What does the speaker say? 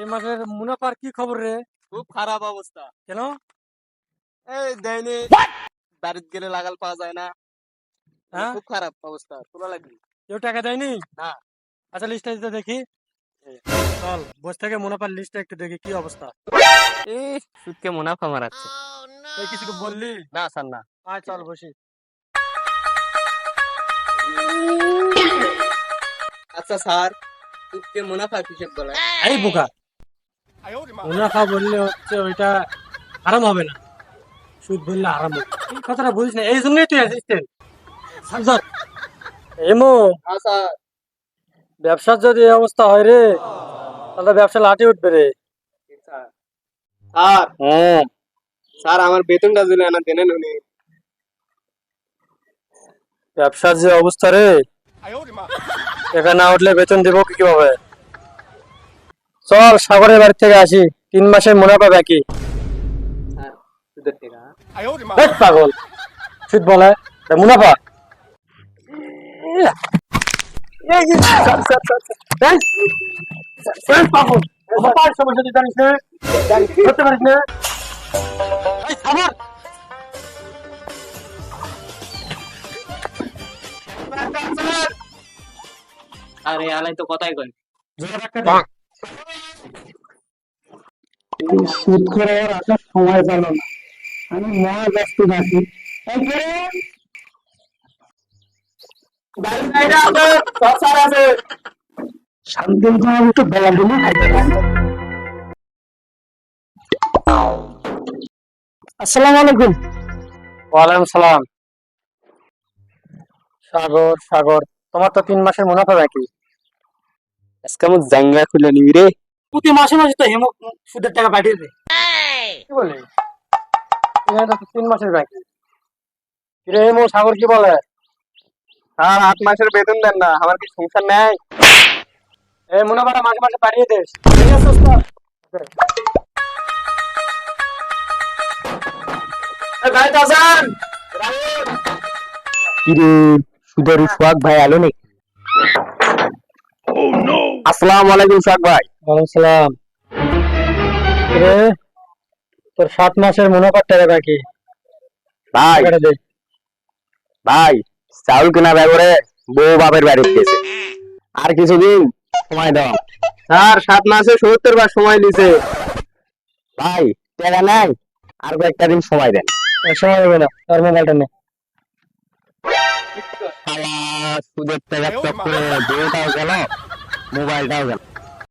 এই মাসের মুনাফার কি খবর রে? খুব খারাপ অবস্থা। কেন? এই দেয়নি। বাড়িতে গেলে লাগাল পাওয়া যায় না। হ্যাঁ? খুব খারাপ অবস্থা তোলা লাগবে। কেউ টাকা দেয়নি? না। আচ্ছা লিস্টটা দিতে দেখি। চল বস থেকে মুনাফার লিস্টটা একটু দেখি কি অবস্থা? এই সুদকে মুনাফা মারাচ্ছে। তুই কিছু বললি? না স্যার না। আয় চল বসি। আচ্ছা স্যার সুদকে মুনাফা হিসেব বলে? এই বোকা! মুনাফা বললে হচ্ছে ওইটা আরাম হবে না। সুদ বললে আরাম হবে। এই কথাটা বুঝিস না এই জন্যই তুই অ্যাসিস্ট্যান্ট এমো হ্যাঁ ব্যবসার যদি অবস্থা হয় রে তাহলে ব্যবসা লাটে উঠবে রে। স্যার। স্যার হ্যাঁ। স্যার আমার বেতনটা দিলে না দেনেন উনি। ব্যবসার যে অবস্থা রে টাকা না উঠলে বেতন দেবো কি কীভাবে? চল সাগরের বাড়ি থেকে আসি। তিন মাসের মুনাফা বাকি। টাকা হেৎ পাগল সুদ বলে মুনাফা। এই যে, স্যার, স্যার, স্যার, সুদ করে আসার সময় পেল না। আমি মহা ব্যস্ত থাকি একটু বেলা দিলে আসসালামু আলাইকুম। ওয়ালাইকুম সালাম। সাগর সাগর তোমার তো তিন মাসের মুনাফা নাকি? আজকে আমার জাঙ্গা খুলে নিবি রে। প্রতি মাসে মাসে তো হেমো সুদের টাকা পাঠিয়ে দেয়। কি বলে? এখানে তো তিন মাসের বাকি কিরে হেমো সাগর কি বলে? স্যার আট মাসের বেতন দেন না আমার কি সংসার নেই? এই মুনাফাটা মাসে মাসে পাঠিয়ে দে। ঠিক আছে ওস্তাদ? ভাই কিরে সুদের সোহাগ ভাই আলো নাকি? আসসালামু আলাইকুম সোহাগ ভাই। সালাম কিরে তোর সাত মাসের মুনাফার টাকা বাকি ভাই। ভাই চাউল কেনা ব্যাপারে বউ বাপের বাড়িতে গেছে। আর কিছুদিন সময় দাও। স্যার সাত মাসে সত্তর বার সময় দিছে। ভাই টাকা নাই আর কয়েকটা দিন সময় দেন। সময় হবে না তোর মোবাইলটা নে। শালা সুদের টাকা চক্করে বউটাও গেল মোবাইলটাও গেল।